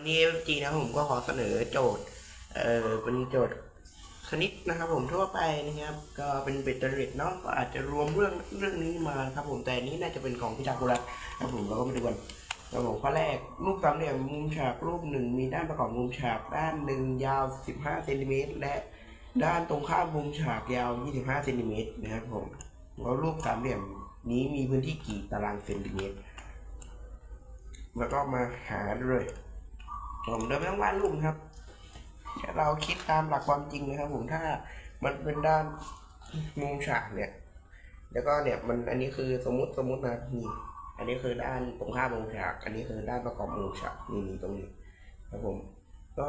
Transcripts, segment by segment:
วันนี้ FG นะครับผมก็ขอเสนอโจทย์ เอ่อเป็นโจทย์คณิตนะครับ ผมทั่วไปนะครับ ก็เป็นเบตเตอร์เรดเนาะก็อาจจะรวมเรื่องเรื่องนี้มาครับผมแต่นี้น่าจะเป็นของพิทาโกรัสครับผมเราก็มาดูกันครับผมข้อแรกรูปสามเหลี่ยมมุมฉากรูปหนึ่งมีด้านประกอบมุมฉากด้านหนึ่งยาว 15เซนติเมตรและด้านตรงข้ามมุมฉากยาว 25เซนติเมตรนะครับผมแล้วรูปสามเหลี่ยมนี้มีพื้นที่กี่ตารางเซนติเมตรแล้วก็มาหาเลย ผมโดยไม่ต้องวาดรูปครับแค่เราคิดตามหลักความจริงนะครับ ผมถ้ามันเป็นด้านมุมฉากเนี่ย แล้วก็เนี่ยมันอันนี้คือสมมติสมมตินะนี่อันนี้คือด้านตรงข้ามมุมฉาก อันนี้คือด้านประกอบมุมฉากนี่นี่ตรงนี้ครับผมก็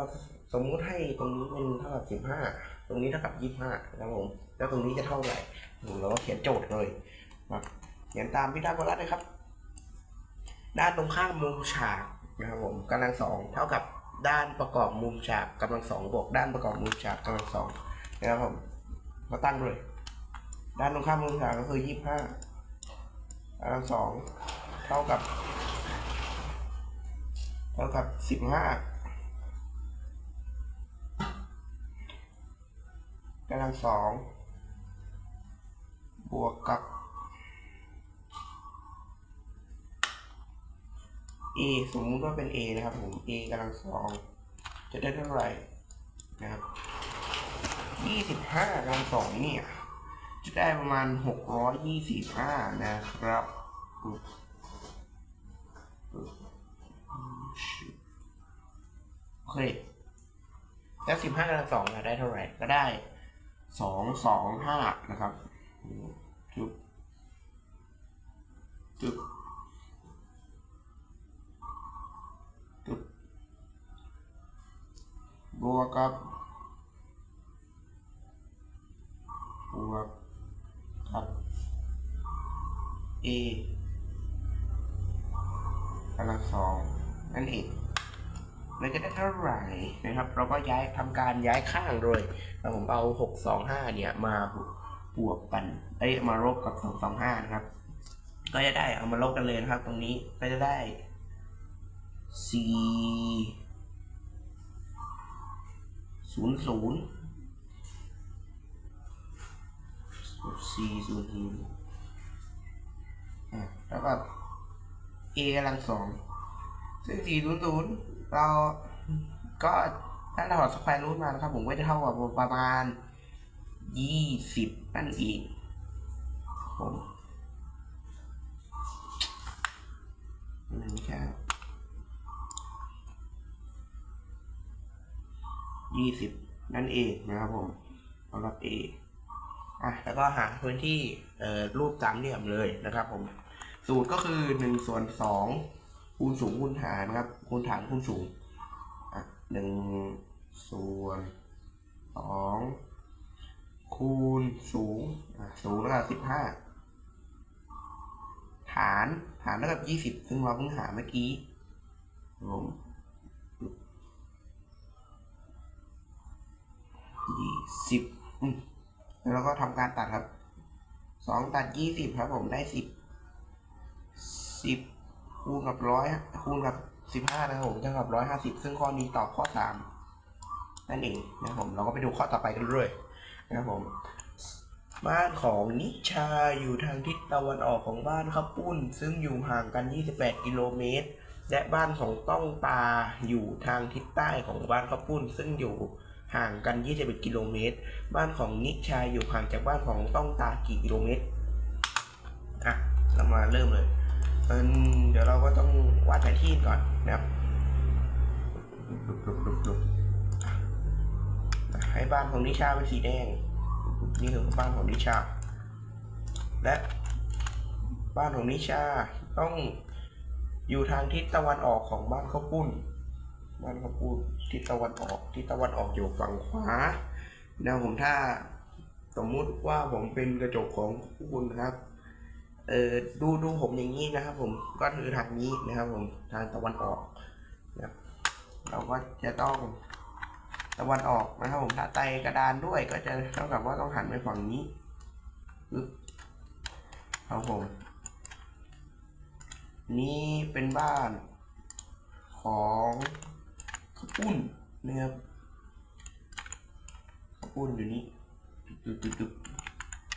สมมุติให้ตรงนี้เป็นเท่ากับสิบห้าตรงนี้เท่ากับยี่ห้าครับผม แล้วตรงนี้จะเท่าไหร่ผมเราก็เขียนโจทย์เลยเขียนตามพิทาโกรัสเลยครับ ด้านตรงข้ามมุมฉาก นะครับผมกำลังสองเท่ากับด้านประกอบมุมฉากกำลังสองบวกด้านประกอบมุมฉากกำลังสองนะครับผมก็ตั้งด้วยด้านตรงข้ามมุมฉากก็คือยี่สิบห้ากำลังสองเท่ากับ เท่ากับสิบห้ากำลังสองบวกกับ a สมมุติว่าเป็น a นะครับผม a กำลังสองจะได้เท่าไหร่นะครับยี่สิบห้ากำลังสองเนี่ยจะได้ประมาณหกร้อยยี่สิบห้านะครับโอเคแล้วสิบห้ากำลังสองจะได้เท่าไหร่ก็ได้สองสองห้านะครับจุ๊บจุ๊บ บวกกับบวกกับ a กำลังสองนั่นเองเราจะได้เท่าไหร่นะครับ เราก็ย้ายทำการย้ายข้างเลยเราผมเอาหกสองห้าเนี่ยมาบวกกันเอ้ยมาลบกับสองสองห้านะครับ ก็จะได้เอามาลบกันเลยนะครับ ตรงนี้ก็จะได้สี่ ศูนย์ศูนย์สี่ศูนย์ศูนย์อ่แล้วก็ a กำลังสองซึ่งสี่ศูนย์ศูนย์เราก็ถ้าเราถอดสแควร์รูทมานะครับ ผมก็จะเท่ากับประมาณยี่สิบนั่นเองผมหนึ่งแค่ ยี่สิบนั่นเองนะครับผมสำหรับ A อะแล้วก็หาพื้นที่เอ่อรูปสามเหลี่ยมเลยนะครับผมสูตรก็คือหนึ่งส่วนสองคูณสูงคูณหารนะครับคูณฐานคูณสูงอะหนึ่งส่วนสองคูณสูงอะสูงแล้วก็สิบห้าฐานฐานเท่ากับยี่สิบซึ่งเราเพิ่งหาเมื่อกี้ครับผม สิบแล้วเราก็ทำการตัดครับสองตัดยี่สิบครับผมได้สิบสิบคูณกับร้อยคูณกับสิบห้านะครับผมเท่ากับร้อยห้าสิบซึ่งข้อนี้ตอบข้อสามนั่นเองนะครับผมเราก็ไปดูข้อต่อไปกันเลยนะครับผม บ้านของนิชาอยู่ทางทิศตะวันออกของบ้านข้าวปุ้น ซึ่งอยู่ห่างกัน 28 กิโลเมตร และบ้านของต้องตาอยู่ทางทิศใต้ของบ้านข้าวปุ้น ซึ่งอยู่ ห่างกัน 21 กิโลเมตร บ้านของนิชาอยู่ห่างจากบ้านของต้องตากี่กิโลเมตร อะ เรามาเริ่มเลยเอิ่มเดี๋ยวเราก็ต้องวาดแผนที่ก่อนนะครับให้บ้านของนิชาเป็นสีแดง นี่คือบ้านของนิชา และบ้านของนิชาต้องอยู่ทางทิศตะวันออกของบ้านข้าวปุ้น บ้านข้าวปุ้นทิศตะวันออกทิศตะวันออกอยู่ฝั่งขวาแล้วผมถ้าสมมุติว่าผมเป็นกระจกของคุณนะครับเออดูดูผมอย่างนี้นะครับ ผมก็คือทางนี้นะครับ ผมทางตะวันออกนะครับเราก็จะต้องตะวันออกนะครับ ผมถ้าไตกระดานด้วยก็จะเท่ากับว่าต้องหันไปฝั่งนี้ปึ๊บครับผมนี่เป็นบ้านของ ปุ้นนะครับข้าวปุ้นอยู่นี่จุดจุดจุด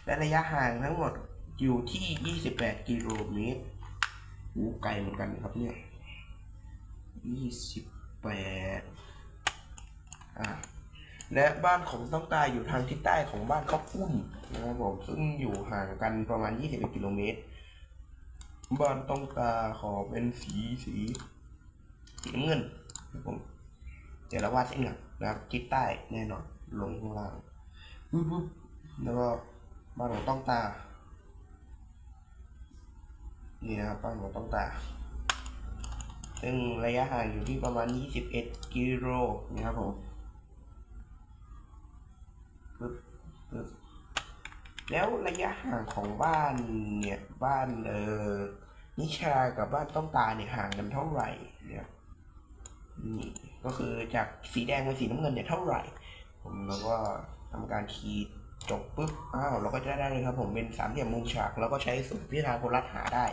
และระยะห่างทั้งหมดอยู่ที่ 28 กิโลเมตรโอ้ไกลเหมือนกันครับเนี่ย28อ่าและบ้านของต้องตายอยู่ทางทิศใต้ของบ้านข้าวปุ้นนะครับผมซึ่งอยู่ห่างกันประมาณ 21 กิโลเมตร บ้านต้องตาขอเป็นสีสีสีน้ำเงินครับผม เดี๋ยวเราวาดเส้นหลังนะครับทิศใต้แน่นอน ลงข้างล่างปุ๊บปุ๊บแล้วก็บ้านของต้องตา นี่นะครับบ้านของต้องตา ซึ่งระยะห่างอยู่ที่ประมาณ 21 กิโลนะครับผมปึ๊บปึ๊บแล้วระยะห่างของบ้านเนี่ย บ้านเออนิชากับบ้านต้องตาเนี่ยห่างกันเท่าไหร่เนี่ยนี่ ก็คือจากสีแดงเป็นสีน้ำเงินเนี่ยเท่าไหร่ ผมแล้วก็ทำการขีดจบปุ๊บ อ้าว เราก็จะได้เลยครับผมเป็นสามเหลี่ยมมุมฉาก แล้วก็ใช้สูตรพิธาโพลัสหาได้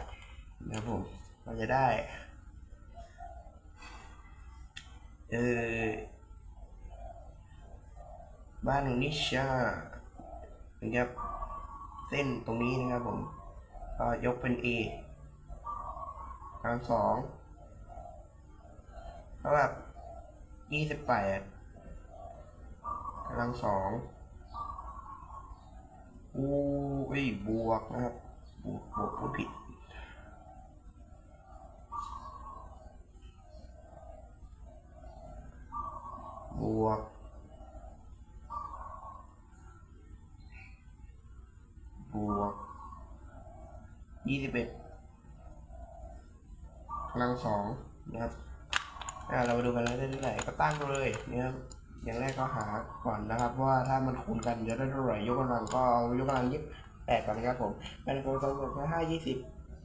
นะครับผม เราจะได้ เออบ้านนิชานะครับเส้นตรงนี้นะครับผมก็ยกเป็น A กำลังสองเท่ากับ ยี่สิบแปดกำลังสองอูเอ้ยบวกนะครับ บวกบวกพูดผิดบวกบวกยี่สิบเอ็ดกำลังสองนะครับ อ่าเรามาดูกันเลยได้เท่ไหร่ก็ตั้งเลยนะครับอย่างแรกก็หาก่อนนะครับ ว่าถ้ามันคูณกันจะได้เท่าไหร่ยกกำลังก็ยกกำลังยี่แปดก่อนนะครับผมแปดสองสองแปดห้ายี่สิบ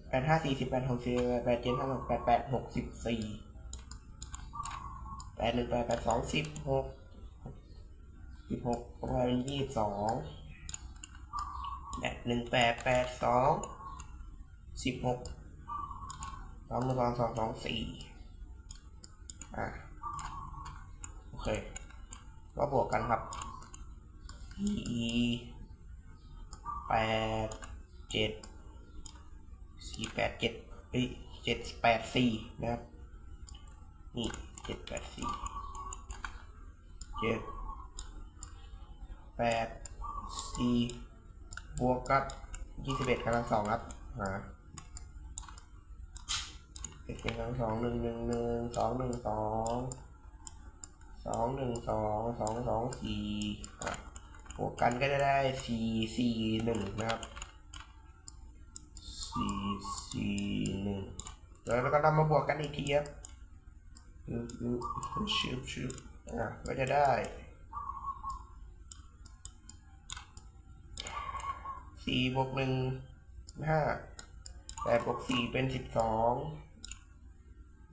แปดห้าสี่สิบแปดหกสิบแปดเจ็ดห้าหกแปดแปดหกสิบสี่แปดหนึ่งแปดแปดสองสิบหกสิบหกประมาณยี่สิบสองแปดหนึ่งแปดแปดสองสิบหกสองหนึ่งสองสองสองสี่ อะโอเคก็บวกกันครับ e แปดเจ็ดสี่แปดเจ็ดเอ้ยเจ็ดแปดสี่นะครับ นี่เจ็ดแปดสี่เจ็ดแปดสี่บวกกับยี่สิบเอ็ดกำลังสองครับหา เอ็ดกำลังสองหนึ่งหนึ่งหนึ่งสองหนึ่งสองสองหนึ่งสองสองสองสี่บวกกันก็จะได้สี่สี่หนึ่งนะครับสี่สี่หนึ่งแล้วเราก็นำมาบวกกันอีกทีครับอืออือชืบชืบอะก็จะได้สี่บวกหนึ่งห้าแปดบวกสี่เป็นสิบสอง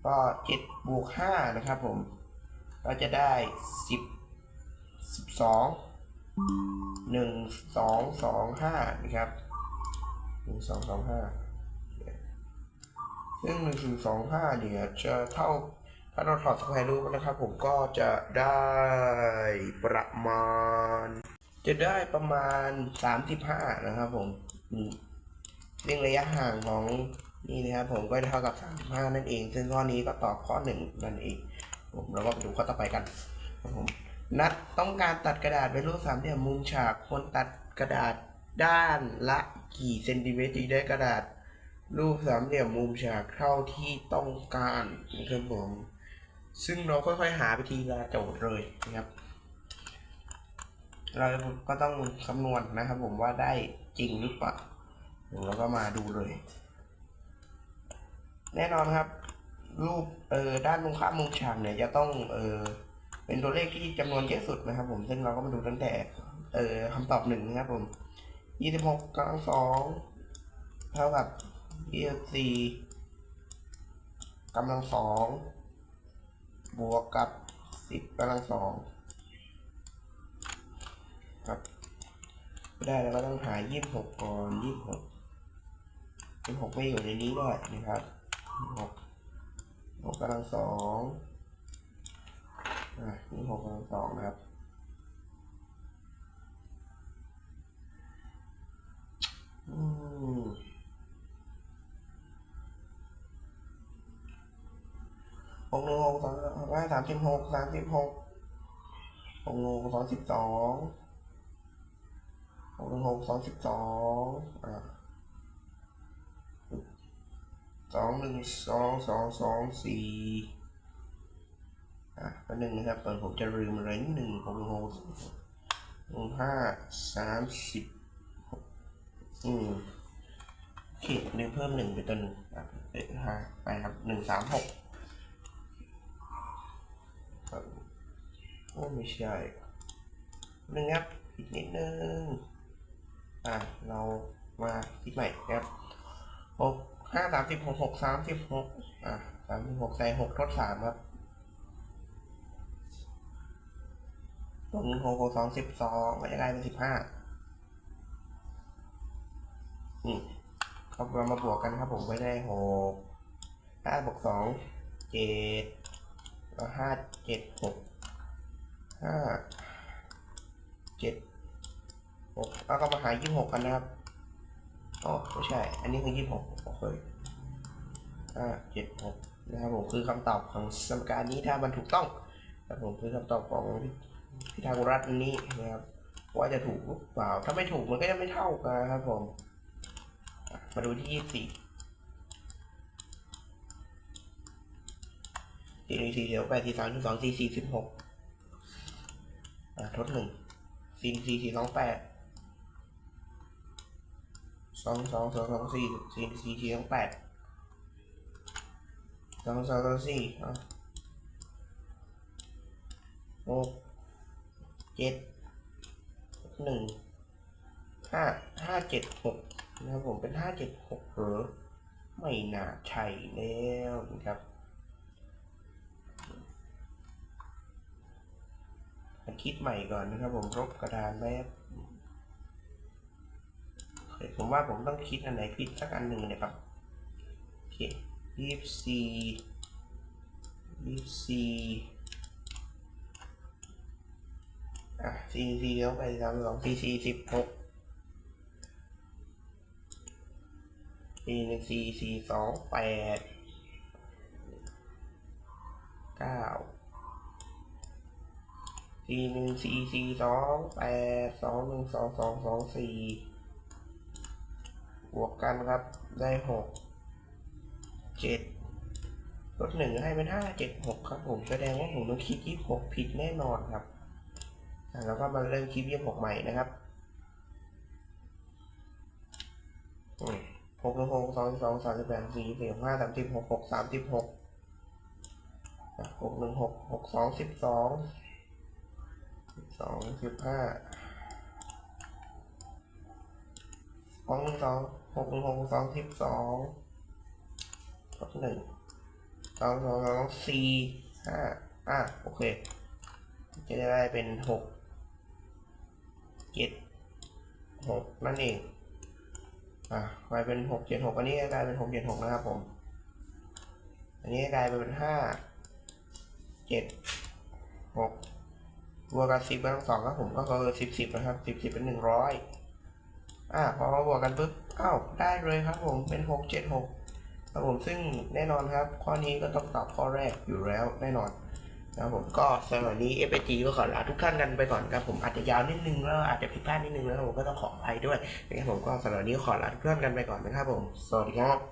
ก็เจ็ดบวกห้านะครับผม ก็จะได้สิบสิบสองหนึ่งสองสองห้านะครับหนึ่งสองสองห้าซึ่งหนึ่งถึงสองห้าเนี่ยจะเท่าถ้าเราถอดสแควร์รูทนะครับ ผมก็จะได้ประมาณ จะได้ประมาณสามสิบห้านะครับผมนี่ซึ่งระยะห่างของ นี่นะครับผมก็เท่ากับสามห้านั่นเอง ซึ่งข้อนี้ก็ตอบข้อหนึ่งนั่นเอง ผมเราก็ไปดูข้อต่อไปกันครับผมนัดต้องการตัดกระดาษเป็นรูปสามเหลี่ยมมุมฉากควรตัดกระดาษด้านละกี่เซนติเมตรถึงได้กระดาษ รูปสามเหลี่ยมมุมฉากเท่าที่ต้องการนะครับผม ซึ่งเราค่อยๆหาไปทีละโจทย์เลยนะครับ เราก็ต้องคำนวณนะครับผมว่าได้จริงหรือเปล่าเดี๋ยวเราก็มาดูเลย แน่นอนครับ รูปเอ่อด้านตรงข้ามมุมฉากเนี่ยจะต้องเอ่อเป็นตัวเลขที่จำนวนเยอะสุดนะครับ ผมซึ่งเราก็มาดูตั้งแต่ เอ่อคำตอบหนึ่งนะครับ ผมยี่สิบหกกำลังสองเท่ากับยี่สิบสี่กำลังสองบวกกับสิบกำลังสองครับไม่ได้แล้วก็ต้องหายี่สิบหกก่อนยี่สิบหกยี่สิบหกไม่อยู่ในนี้ด้วยนะครับ หกหกกำลังสองนี่หกกำลังสองนะครับอืมหกหนึ่งหกสองร้อยสามสิบหกสามสิบหกหกหนึ่งหกสองสิบสองหกหนึ่งหกสองสิบสองอ่า สองหนึ่งสองสองสองสี่อะหนึ่งนะครับเปิดผมจะลืมอะไรนิดหนึ่งหกหนึ่งหกหนึ่งห้าสามสิบอืมโอเคลืมเพิ่มหนึ่งไปตัวหนึ่งอะเอ้ยห้าไปครับหนึ่งสามหกโอ้ไม่ใช่หนึ่งครับอีกนิดนึงอะเรามาคิดใหม่ครับหก ห้าสามสิบหกหกสามสิบหกอะสามสิบหกใส่หกทดสามครับตรงหกหกสองสิบสองก็จะกลายเป็นสิบห้าอืมครับเรามาบวกกันครับผมไม่ได้หกห้าบวกสองเจ็ดแล้วห้าเจ็ดหกห้าเจ็ดหกแล้วก็มาหายี่สิบหกกันนะครับ อ๋อไม่ใช่ อันนี้คือยี่สิบหกโอเคห้าเจ็ดหกนะครับผมคือคำตอบของสมการนี้ถ้ามันถูกต้องครับผมคือคำตอบของพิทาโกรัสนี้นะครับว่าจะถูกหรือเปล่า ถ้าไม่ถูกมันก็จะไม่เท่ากันครับผม มาดูที่ยี่สี่สี่หนึ่งสี่เดียวแปดสี่สามสองสี่สี่สิบหกทดหนึ่งสี่สี่สี่สองแปด สองสองสองสองสี่สี่สี่สี่สองแปดสองสองสองสี่หกเจ็ดหนึ่งห้าห้าเจ็ดหกนะครับผมเป็นห้าเจ็ดหกหรือไม่น่าใช่แล้วนะครับมาคิดใหม่ก่อนนะครับผมรบกระดานแป๊บ ผมว่าผมต้องคิดอันไหนผิดสักอันหนึ่งเนะครับโอเคยี่สิบสี่ยี่สี่อะสี่สี่แล้วไปสามสองสี่สี่สิบหกสี่หนึ่งสี่สี่สองแปดเก้าสี่หนึ่งสี่สี่สองแปดสองหนึ่งสองสองสองสี่ บวกกันครับ ได้หกเจ็ดลดหนึ่งให้เป็นห้าเจ็ดหกครับผมแสดงว่าผมต้องคิดยี่หกผิดแน่นอนครับแล้วก็มาเริ่มคิดยี่หกใหม่นะครับหกหนึ่งหกสองสองสามสิบแปดสี่สี่ห้าสามสิบหกหกสามสิบหกหกหนึ่งหกหกสองสิบสองสิบสองสิบห้าสองหนึ่งสอง หกหกสองสิบสองลบหนึ่งสองสองสองสี่ห้าอะโอเค จะได้เป็นหกเจ็ดหกนั่นเองอะกลายเป็นหกเจ็ดหกอันนี้กลายเป็นหกเจ็ดหกนะครับผม อันนี้กลายเป็นห้าเจ็ดหกบวกกับสิบกันสองครับผมก็คือสิบสิบนะครับสิบสิบเป็นหนึ่งร้อย อะพอมาบวกกันปุ๊บอ้าวได้เลยครับผมเป็นหกเจ็ดหกครับผมซึ่งแน่นอนครับ ข้อนี้ก็ต้องตอบข้อแรกอยู่แล้วแน่นอนนะครับผมก็สำหรับนี้ f อ g ก็ขอลาทุกท่านกันไปก่อนครับผมอาจจะยาวนิดนึงแล้วอาจจะผิดพลาดนิดนึงแล้วผมก็ต้องขออภัยด้วยนะครับผมก็สำหรับวันนี้ขอลาทุกท่านกันไปก่อนนะครับผมสวัสดีครับ